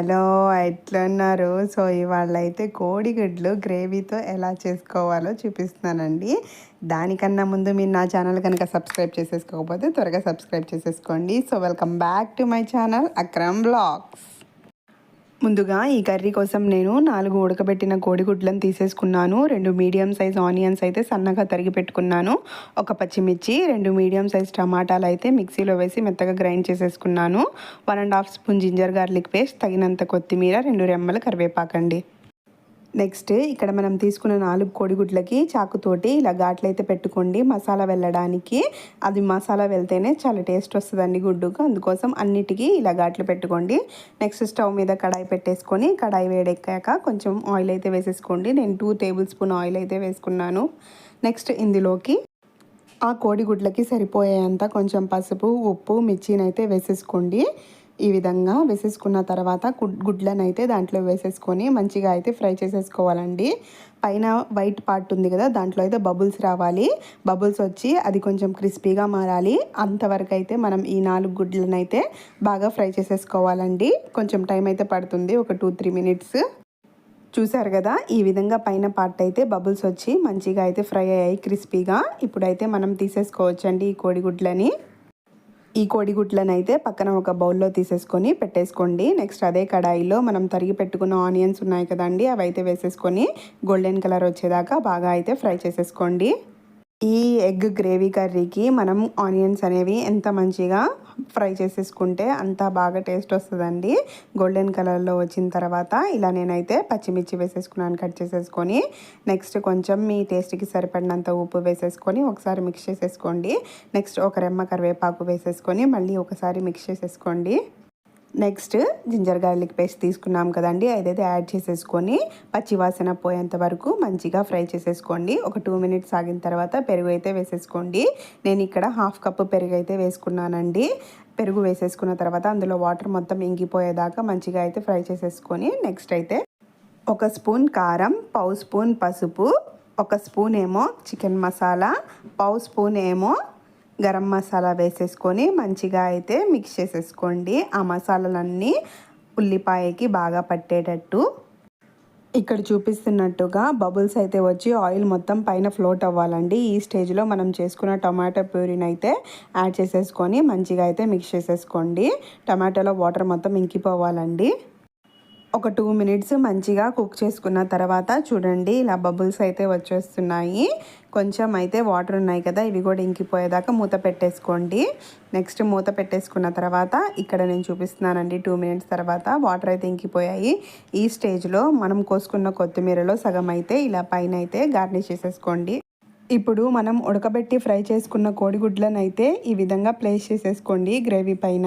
Hello ఎట్లున్నారు? So ఇవాళ అయితే కోడిగుడ్లు గ్రేవీతో ఎలా చేసుకోవాలో చూపిస్తున్నానండి. దానికన్నా ముందు మీరు నా ఛానల్ కనుక సబ్స్క్రైబ్ చేసేసుకోకపోతే త్వరగా సబ్స్క్రైబ్ చేసేసుకోండి. So welcome back to my channel Akram blogs. ముందుగా ఈ కర్రీ కోసం నేను నాలుగు ఉడకబెట్టిన కోడిగుడ్లను తీసేసుకున్నాను. రెండు మీడియం సైజ్ ఆనియన్స్ అయితే సన్నగా తరిగి పెట్టుకున్నాను. ఒక పచ్చిమిర్చి రెండు మీడియం సైజ్ టమాటాలు అయితే మిక్సీలో వేసి మెత్తగా గ్రైండ్ చేసేసుకున్నాను. One and half spoon ginger garlic paste తగినంత కొత్తిమీర రెండు రెమ్మలు కరివేపాకండి. నెక్స్ట్ ఇక్కడ మనం తీసుకున్న నాలుగు కోడిగుడ్లకి చాకుతోటి ఇలా ఘాట్లయితే పెట్టుకోండి. మసాలా వెళ్ళడానికి అది మసాలా వెళ్తేనే చాలా టేస్ట్ వస్తుందండి గుడ్డుకు. అందుకోసం అన్నిటికీ ఇలా ఘాట్లు పెట్టుకోండి. నెక్స్ట్ స్టవ్ మీద కడాయి పెట్టేసుకొని కడాయి వేడెక్కాక కొంచెం ఆయిల్ అయితే వేసేసుకోండి. నేను టూ టేబుల్ స్పూన్ ఆయిల్ అయితే వేసుకున్నాను. నెక్స్ట్ ఇందులోకి ఆ కోడిగుడ్లకి సరిపోయేంత కొంచెం పసుపు ఉప్పు మిర్చినైతే వేసేసుకోండి. ఈ విధంగా వేసేసుకున్న తర్వాత గుడ్లను అయితే దాంట్లో వేసేసుకొని మంచిగా అయితే ఫ్రై చేసేసుకోవాలండి. పైన వైట్ పార్ట్ ఉంది కదా దాంట్లో అయితే బబుల్స్ రావాలి. బబుల్స్ వచ్చి అది కొంచెం క్రిస్పీగా మారాలి. అంతవరకు అయితే మనం ఈ నాలుగు గుడ్లను అయితే బాగా ఫ్రై చేసేసుకోవాలండి. కొంచెం టైం అయితే పడుతుంది ఒక టూ త్రీ మినిట్స్. చూసారు కదా ఈ విధంగా పైన పార్ట్ అయితే బబుల్స్ వచ్చి మంచిగా అయితే ఫ్రై అయ్యాయి క్రిస్పీగా. ఇప్పుడైతే మనం తీసేసుకోవచ్చండి ఈ కోడిగుడ్లని. ఈ కోడిగుడ్లను అయితే పక్కన ఒక బౌల్లో తీసేసుకొని పెట్టేసుకోండి. నెక్స్ట్ అదే కడాయిలో మనం తరిగి పెట్టుకున్న ఆనియన్స్ ఉన్నాయి కదండి అవి అయితే వేసేసుకొని గోల్డెన్ కలర్ వచ్చేదాకా బాగా అయితే ఫ్రై చేసేసుకోండి. ఈ ఎగ్ గ్రేవీ కర్రీకి మనం ఆనియన్స్ అనేవి ఎంత మంచిగా ఫ్రై చేసేసుకుంటే అంత బాగా టేస్ట్ వస్తుందండి. గోల్డెన్ కలర్లో వచ్చిన తర్వాత ఇలా నేనైతే పచ్చిమిర్చి వేసేసుకున్నాను కట్ చేసేసుకొని. నెక్స్ట్ కొంచెం మీ టేస్ట్కి సరిపడినంత ఉప్పు వేసేసుకొని ఒకసారి మిక్స్ చేసేసుకోండి. నెక్స్ట్ ఒక రెమ్మ కరివేపాకు వేసేసుకొని మళ్ళీ ఒకసారి మిక్స్ చేసేసుకోండి. నెక్స్ట్ జింజర్ గార్లిక్ పేస్ట్ తీసుకున్నాం కదండి. అదైతే యాడ్ చేసేసుకొని పచ్చివాసన పోయేంత వరకు మంచిగా ఫ్రై చేసేసుకోండి. ఒక టూ మినిట్స్ ఆగిన తర్వాత పెరుగు అయితే వేసేసుకోండి. నేను ఇక్కడ హాఫ్ కప్పు పెరుగు అయితే వేసుకున్నానండి. పెరుగు వేసేసుకున్న తర్వాత అందులో వాటర్ మొత్తం ఇంగిపోయేదాకా మంచిగా అయితే ఫ్రై చేసేసుకొని నెక్స్ట్ అయితే ఒక స్పూన్ కారం పావు స్పూన్ పసుపు ఒక స్పూన్ ఏమో చికెన్ మసాలా పావు స్పూన్ ఏమో గరం మసాలా వేసేసుకొని మంచిగా అయితే మిక్స్ చేసేసుకోండి. ఆ మసాలాలన్నీ ఉల్లిపాయకి బాగా పట్టేటట్టు. ఇక్కడ చూపిస్తున్నట్టుగా బబుల్స్ అయితే వచ్చి ఆయిల్ మొత్తం పైన ఫ్లోట్ అవ్వాలండి. ఈ స్టేజ్లో మనం చేసుకున్న టమాటో ప్యూరిని అయితే యాడ్ చేసేసుకొని మంచిగా అయితే మిక్స్ చేసేసుకోండి. టమాటోలో వాటర్ మొత్తం ఇంకిపోవాలండి. ఒక టూ మినిట్స్ మంచిగా కుక్ చేసుకున్న తర్వాత చూడండి ఇలా బబుల్స్ అయితే వచ్చేస్తున్నాయి. కొంచెం అయితే వాటర్ ఉన్నాయి కదా ఇవి కూడా ఇంకిపోయేదాకా మూత పెట్టేసుకోండి. నెక్స్ట్ మూత పెట్టేసుకున్న తర్వాత ఇక్కడ నేను చూపిస్తున్నానండి టూ మినిట్స్ తర్వాత వాటర్ అయితే ఇంకిపోయాయి. ఈ స్టేజ్లో మనం కోసుకున్న కొత్తిమీరలో సగం అయితే ఇలా పైన అయితే గార్నిష్ చేసేసుకోండి. ఇప్పుడు మనం ఉడకబెట్టి ఫ్రై చేసుకున్న కోడిగుడ్లను అయితే ఈ విధంగా ప్లేస్ చేసేసుకోండి గ్రేవీ పైన.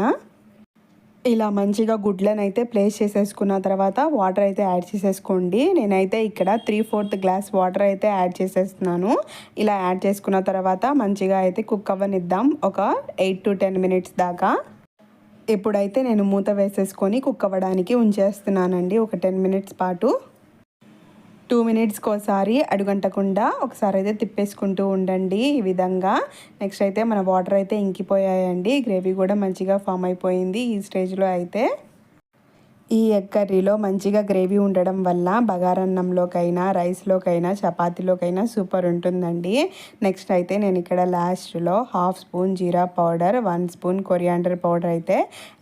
ఇలా మంచిగా గుడ్లను అయితే ప్లేస్ చేసేసుకున్న తర్వాత వాటర్ అయితే యాడ్ చేసేసుకోండి. నేనైతే ఇక్కడ త్రీ ఫోర్త్ గ్లాస్ వాటర్ అయితే యాడ్ చేసేస్తున్నాను. ఇలా యాడ్ చేసుకున్న తర్వాత మంచిగా అయితే కుక్ అవ్వనిద్దాం. ఒక ఎయిట్ టు టెన్ మినిట్స్ దాకా. ఇప్పుడైతే నేను మూత వేసేసుకొని కుక్ అవ్వడానికి ఉంచేస్తున్నానండి. ఒక టెన్ మినిట్స్ పాటు. టూ మినిట్స్కి ఒకసారి అడుగంటకుండా ఒకసారి అయితే తిప్పేసుకుంటూ ఉండండి ఈ విధంగా. నెక్స్ట్ అయితే మన వాటర్ అయితే ఇంకిపోయాయండి. గ్రేవీ కూడా మంచిగా ఫామ్ అయిపోయింది ఈ స్టేజ్లో అయితే. ఈ ఎగ్ కర్రీలో మంచిగా గ్రేవీ ఉండడం వల్ల బగారన్నంలోకైనా రైస్లోకైనా చపాతీలోకైనా సూపర్ ఉంటుందండి. నెక్స్ట్ అయితే నేను ఇక్కడ లాస్ట్లో half spoon jeera powder one spoon coriander powder అయితే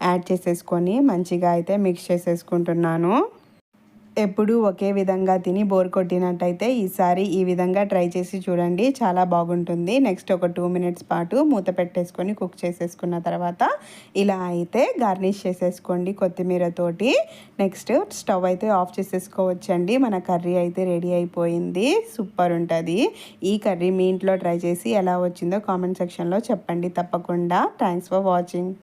యాడ్ చేసేసుకొని మంచిగా అయితే మిక్స్ చేసేసుకుంటున్నాను. ఎప్పుడూ ఒకే విధంగా తిని బోర్ కొట్టినట్టయితే ఈసారి ఈ విధంగా ట్రై చేసి చూడండి. చాలా బాగుంటుంది. నెక్స్ట్ ఒక టూ మినిట్స్ పాటు మూత పెట్టేసుకొని కుక్ చేసేసుకున్న తర్వాత ఇలా అయితే గార్నిష్ చేసేసుకోండి కొత్తిమీరతోటి. నెక్స్ట్ స్టవ్ అయితే ఆఫ్ చేసేసుకోవచ్చండి. మన కర్రీ అయితే రెడీ అయిపోయింది. సూపర్ ఉంటుంది. ఈ కర్రీ మీ ఇంట్లో ట్రై చేసి ఎలా వచ్చిందో కామెంట్ సెక్షన్లో చెప్పండి తప్పకుండా. Thanks for watching.